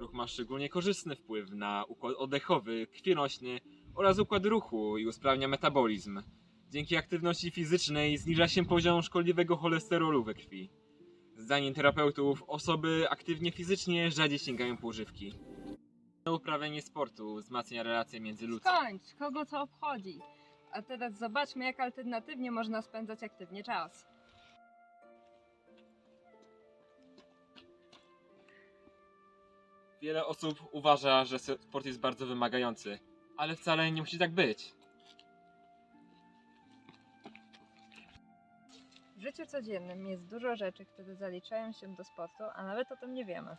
Ruch ma szczególnie korzystny wpływ na układ oddechowy, krwionośny oraz układ ruchu i usprawnia metabolizm. Dzięki aktywności fizycznej zniża się poziom szkodliwego cholesterolu we krwi. Zdaniem terapeutów, osoby aktywnie fizycznie rzadziej sięgają po używki. Uprawianie sportu wzmacnia relacje międzyludzkie. Skończ, kogo co obchodzi. A teraz zobaczmy, jak alternatywnie można spędzać aktywnie czas. Wiele osób uważa, że sport jest bardzo wymagający, ale wcale nie musi tak być. W życiu codziennym jest dużo rzeczy, które zaliczają się do sportu, a nawet o tym nie wiemy.